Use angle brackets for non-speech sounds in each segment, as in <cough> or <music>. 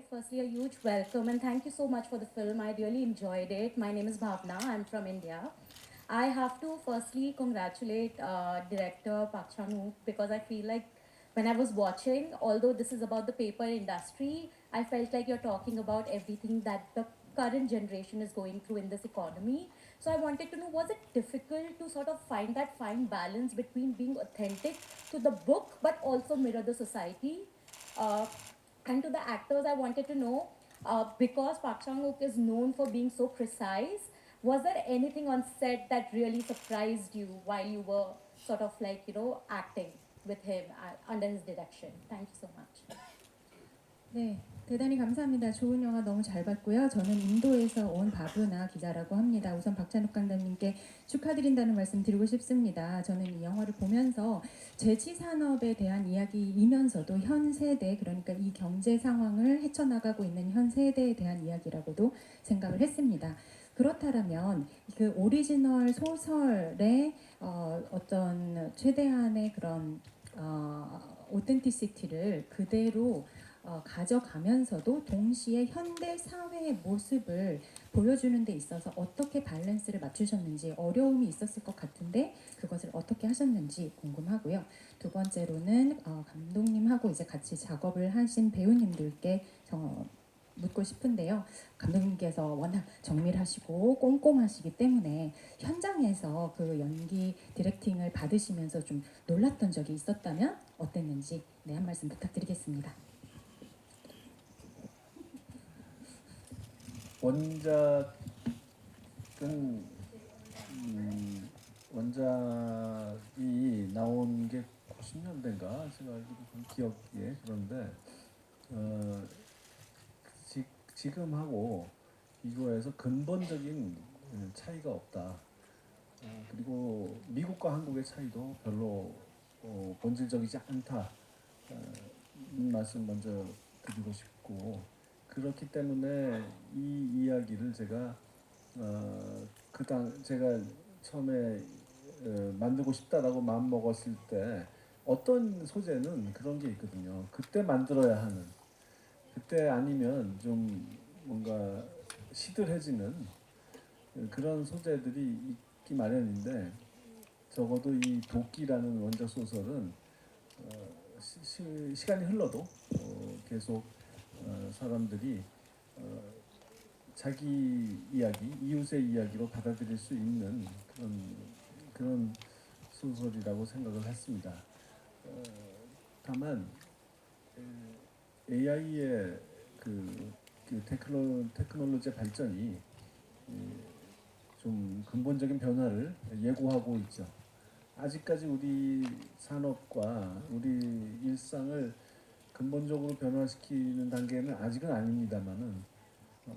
Hi, firstly, a huge welcome and thank you so much for the film. I really enjoyed it. My name is Bhavna, I'm from India. I have to firstly congratulate uh, director Park Chan-wook because I feel like when I was watching, although this is about the paper industry, I felt like you're talking about everything that the current generation is going through in this economy. So I wanted to know was it difficult to sort of find that fine balance between being authentic to the book but also mirror the society? Uh, and to the actors, I wanted to know uh, because Park Chang Wook is known for being so precise, was there anything on set that really surprised you while you were sort of like, you know, acting with him uh, under his direction? Thank you so much. 네, 대단히 감사합니다. 좋은 영화 너무 잘 봤고요. 저는 인도에서 온 바브나 기자라고 합니다. 우선 박찬욱 감독님께 축하드린다는 말씀 드리고 싶습니다. 저는 이 영화를 보면서 제치 산업에 대한 이야기이면서도 현 세대 그러니까 이 경제 상황을 헤쳐나가고 있는 현 세대에 대한 이야기라고도 생각을 했습니다. 그렇다면 그 오리지널 소설의 어, 어떤 최대한의 그런 어, 오텐티시티를 그대로 어, 가져가면서도 동시에 현대 사회의 모습을 보여주는 데 있어서 어떻게 밸런스를 맞추셨는지 어려움이 있었을 것 같은데 그것을 어떻게 하셨는지 궁금하고요. 두 번째로는 어, 감독님하고 이제 같이 작업을 하신 배우님들께 어, 묻고 싶은데요. 감독님께서 워낙 정밀하시고 꼼꼼하시기 때문에 현장에서 그 연기 디렉팅을 받으시면서 좀 놀랐던 적이 있었다면 어땠는지 네, 한 말씀 부탁드리겠습니다. 원작은 음, 원작이 나온 게 90년대인가 제가 알기로 그 기억에 그런데 어, 지, 지금하고 비교해서 근본적인 음, 차이가 없다. 어, 그리고 미국과 한국의 차이도 별로 어, 본질적이지 않다. 어, 이 말씀 먼저 드리고 싶고 그렇기 때문에 이 이야기를 제가 어, 그당 제가 처음에 어, 만들고 싶다라고 마음 먹었을 때 어떤 소재는 그런 게 있거든요. 그때 만들어야 하는 그때 아니면 좀 뭔가 시들해지는 그런 소재들이 있기 마련인데 적어도 이 도끼라는 원작 소설은 어, 시, 시, 시간이 흘러도 어, 계속 어, 사람들이 어, 자기 이야기, 이웃의 이야기로 받아들일 수 있는 그런 그런 소설이라고 생각을 했습니다. 어, 다만 AI의 그, 그 테크노, 테크놀로지의 발전이 예, 좀 근본적인 변화를 예고하고 있죠. 아직까지 우리 산업과 우리 일상을 근본적으로 변화시키는 단계는 아직은 아닙니다만은 어,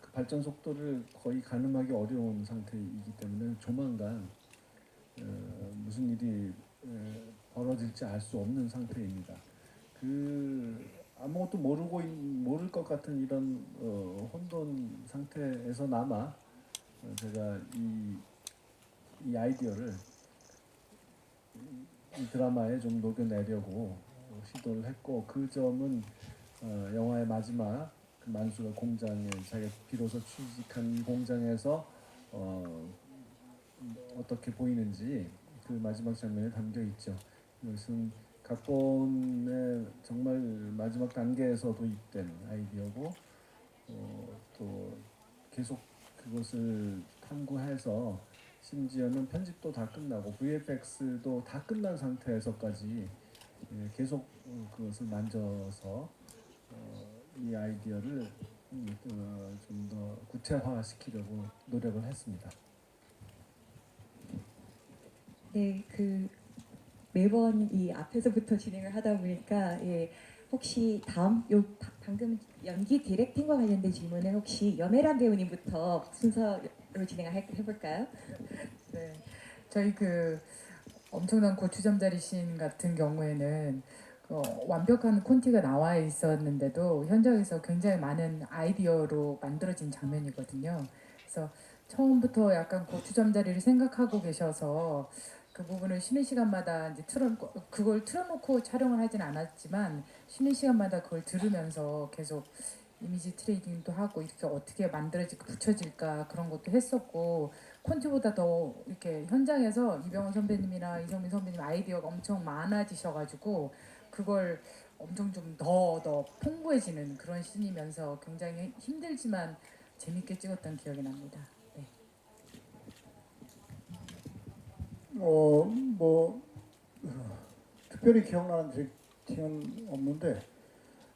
그 발전 속도를 거의 가늠하기 어려운 상태이기 때문에 조만간 어, 무슨 일이 에, 벌어질지 알 수 없는 상태입니다. 그 아무것도 모르고 있- 모를 것 같은 이런 어, 혼돈 상태에서나마 어, 제가 이, 이 아이디어를 이 드라마에 좀 녹여내려고 어, 시도를 했고 그 점은 어, 영화의 마지막 그 만수가 공장에 자기가 비로소 취직한 공장에서 어, 어떻게 보이는지 그 마지막 장면에 담겨 있죠. 이것은 각본의 정말 마지막 단계에서 도입된 아이디어고 어, 또 계속 그것을 탐구해서 심지어는 편집도 다 끝나고 VFX도 다 끝난 상태에서까지 예, 계속 어, 그것을 만져서 어, 이 아이디어를 어, 좀더 구체화시키려고 노력을 했습니다. 네, 그 매번 이 앞에서부터 진행을 하다 보니까 예, 혹시 다음 요 바- 방금 연기 디렉팅과 관련된 질문은 혹시 염혜란 배우님부터 순서로 진행을 해, 해볼까요? 네, 저희 그 엄청난 고추잠자리 씬 같은 경우에는 그 완벽한 콘티가 나와 있었는데도 현장에서 굉장히 많은 아이디어로 만들어진 장면이거든요. 그래서 처음부터 약간 고추잠자리를 생각하고 계셔서 그 부분을 쉬는 시간마다 이제 틀어 그걸 틀어놓고 촬영을 하진 않았지만 쉬는 시간마다 그걸 들으면서 계속 이미지 트레이딩도 하고 이렇게 어떻게 만들어질까 붙여질까 그런 것도 했었고 콘티보다 더 이렇게 현장에서 이병헌 선배님이나 이성민 선배님 아이디어가 엄청 많아지셔가지고 그걸 엄청 좀 더 더 풍부해지는 그런 씬이면서 굉장히 힘들지만 재밌게 찍었던 기억이 납니다. 네. 어, 뭐 어, 특별히 기억나는 디렉팅은 없는데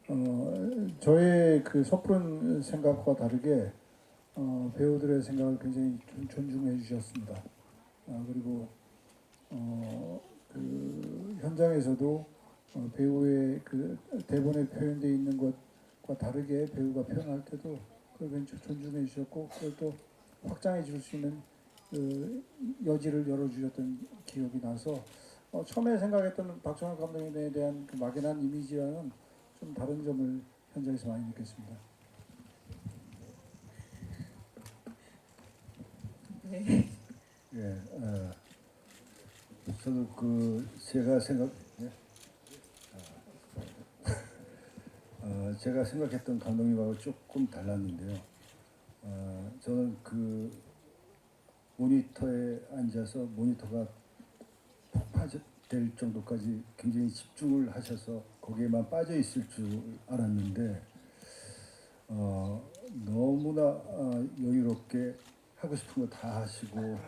어, 저의 그 섣부른 생각과 다르게 어, 배우들의 생각을 굉장히 존- 존중해 주셨습니다. 아, 그리고 어, 그 현장에서도 어, 배우의 그 대본에 표현되어 있는 것과 다르게 배우가 표현할 때도 그걸 존중해 주셨고 그걸 또 확장해 줄 수 있는 그 여지를 열어주셨던 기억이 나서 어, 처음에 생각했던 박정현 감독에 대한 그 막연한 이미지와는 좀 다른 점을 현장에서 많이 느꼈습니다. 네. 예, 어, 저도 그 제가 생각, 예? 어, 제가 생각했던 감독님하고 조금 달랐는데요. 어, 저는 그 모니터에 앉아서 모니터가 폭파될 정도까지 굉장히 집중을 하셔서 거기에만 빠져 있을 줄 알았는데 어, 너무나 어, 여유롭게 하고 싶은 거 다 하시고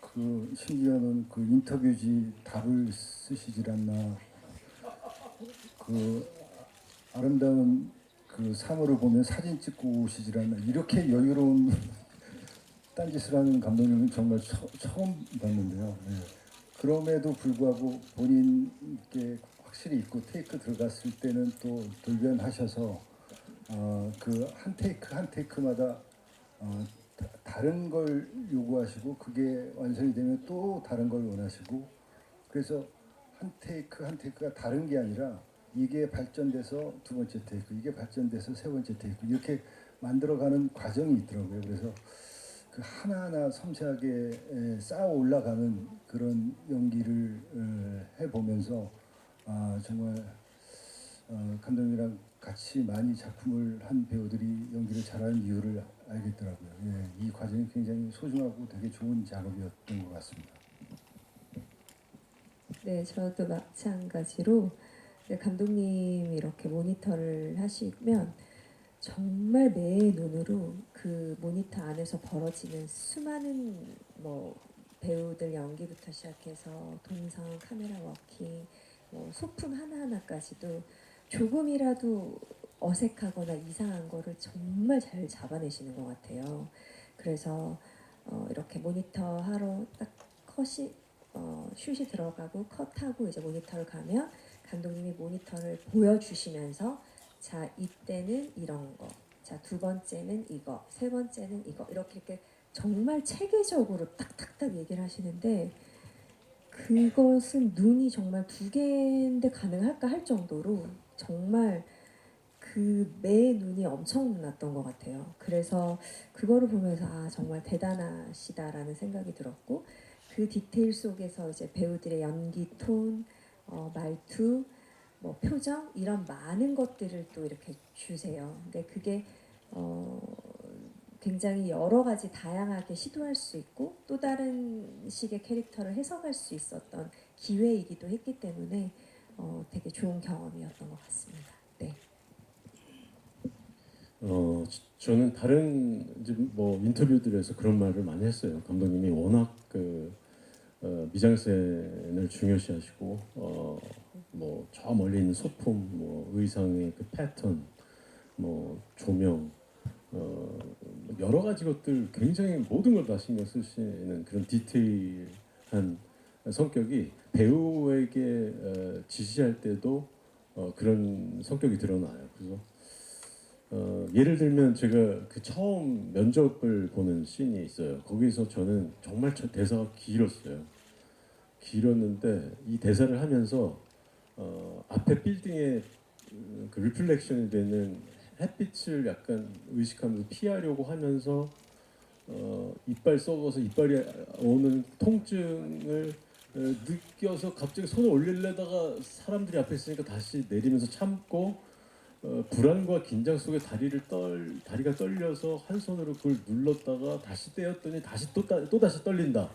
그 심지어는 그 인터뷰지 답을 쓰시질 않나 그 아름다운 그 사물을 보면 사진 찍고 오시질 않나 이렇게 여유로운 <laughs> 딴짓을 하는 감독님은 정말 처, 처음 봤는데요. 네. 그럼에도 불구하고 본인께 확실히 있고 테이크 들어갔을 때는 또 돌변하셔서 어, 그 한 테이크 한 테이크마다 어, 다- 다른 걸 요구하시고 그게 완성이 되면 또 다른 걸 원하시고 그래서 한 테이크 한 테이크가 다른 게 아니라 이게 발전돼서 두 번째 테이크 이게 발전돼서 세 번째 테이크 이렇게 만들어가는 과정이 있더라고요. 그래서 그 하나하나 섬세하게 에, 쌓아 올라가는 그런 연기를 어, 해보면서 아 정말 어, 감독님이랑 같이 많이 작품을 한 배우들이 연기를 잘하는 이유를 알겠더라고요. 예, 이 과정이 굉장히 소중하고 되게 좋은 작업이었던 것 같습니다. 네, 저도 마찬가지로 네, 감독님이 이렇게 모니터를 하시면 정말 내 눈으로 그 모니터 안에서 벌어지는 수많은 뭐 배우들 연기부터 시작해서 동선, 카메라 워킹, 뭐 소품 하나하나까지도 조금이라도 어색하거나 이상한 거를 정말 잘 잡아내시는 것 같아요. 그래서 어, 이렇게 모니터 하러 딱 컷이 어, 슛이 들어가고 컷하고 이제 모니터를 가면 감독님이 모니터를 보여주시면서 자 이때는 이런 거, 자 두 번째는 이거, 세 번째는 이거 이렇게 이렇게 정말 체계적으로 딱딱딱 얘기를 하시는데 그것은 눈이 정말 두 개인데 가능할까 할 정도로 정말 그 매 눈이 엄청 났던 것 같아요. 그래서 그거를 보면서 아 정말 대단하시다라는 생각이 들었고 그 디테일 속에서 이제 배우들의 연기 톤, 어, 말투, 뭐 표정 이런 많은 것들을 또 이렇게 주세요. 근데 그게 어, 굉장히 여러 가지 다양하게 시도할 수 있고 또 다른 식의 캐릭터를 해석할 수 있었던 기회이기도 했기 때문에 어, 되게 좋은 경험이었던 것 같습니다. 네. 어, 저- 저는 다른 뭐 인터뷰들에서 그런 말을 많이 했어요. 감독님이 워낙 그 어, 미장센을 중요시하시고 어, 뭐저 멀리 있는 소품, 뭐 의상의 그 패턴, 뭐 조명, 어, 뭐 여러 가지 것들 굉장히 모든 걸 다 신경 쓰시는 그런 디테일한 성격이 배우에게 어, 지시할 때도 어, 그런 성격이 드러나요. 그래서 어, 예를 들면 제가 그 처음 면접을 보는 씬이 있어요. 거기서 저는 정말 저 대사가 길었어요. 길었는데 이 대사를 하면서 어, 앞에 빌딩에 음, 그 리플렉션이 되는 햇빛을 약간 의식하면서 피하려고 하면서 어, 이빨 썩어서 이빨이 오는 통증을 어, 느껴서 갑자기 손을 올리려다가 사람들이 앞에 있으니까 다시 내리면서 참고 어, 불안과 긴장 속에 다리를 떨 다리가 떨려서 한 손으로 그걸 눌렀다가 다시 떼었더니 다시 또, 따- 또 다시 떨린다.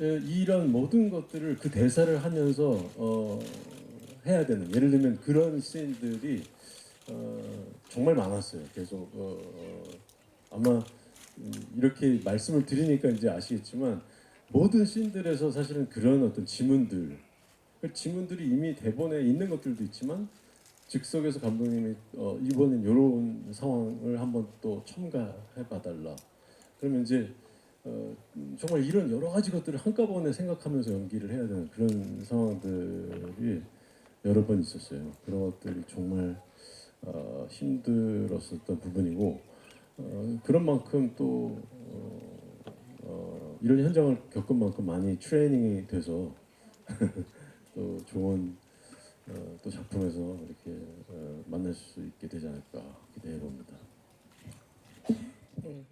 에, 이런 모든 것들을 그 대사를 하면서 어, 해야 되는 예를 들면 그런 씬들이 어, 정말 많았어요. 계속 어, 어, 아마 음, 이렇게 말씀을 드리니까 이제 아시겠지만 모든 씬들에서 사실은 그런 어떤 지문들 그 지문들이 이미 대본에 있는 것들도 있지만 즉석에서 감독님이 어, 이번엔 이런 상황을 한번 또 첨가해 봐달라. 그러면 이제 어, 음, 정말 이런 여러 가지 것들을 한꺼번에 생각하면서 연기를 해야 되는 그런 상황들이 여러 번 있었어요. 그런 것들이 정말 어, 힘들었었던 부분이고 어, 그런 만큼 또 어, 어, 이런 현장을 겪은 만큼 많이 트레이닝이 돼서 <laughs> 또 좋은 어, 또 작품에서 이렇게 어, 만날 수 있게 되지 않을까 기대해 봅니다. 네.